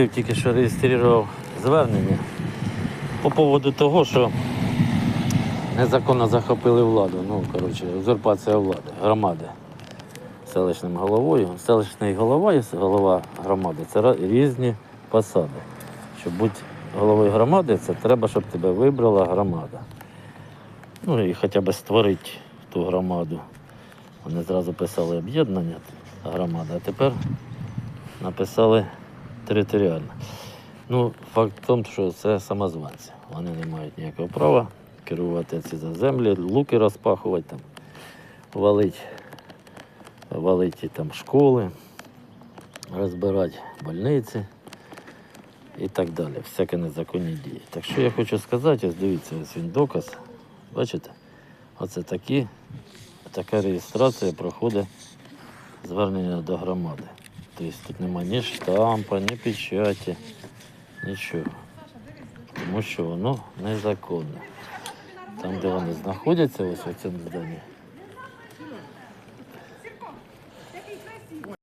ходив, тільки що реєстрував звернення по поводу того, що незаконно захопили владу. Ну, коротше, узурпація влади, громади селищним головою. Селищний голова і голова громади це різні посади. Щоб бути головою громади, це треба, щоб тебе вибрала громада. Ну і хоча б створити ту громаду. Вони зразу писали об'єднання громади, а тепер написали територіально. Ну, факт в тому, що це самозванці. Вони не мають ніякого права керувати ці землі, луки розпахувати, там, валити, валити там школи, розбирати больниці і так далі. Всякі незаконні дії. Так що я хочу сказати, ось дивіться, ось він доказ. Бачите? Оце такі, така реєстрація проходить звернення до громади. Тобто тут немає ні штампа, ні печаті, нічого. Тому що воно незаконне. Там, де вони знаходяться, ось у цьому зданні,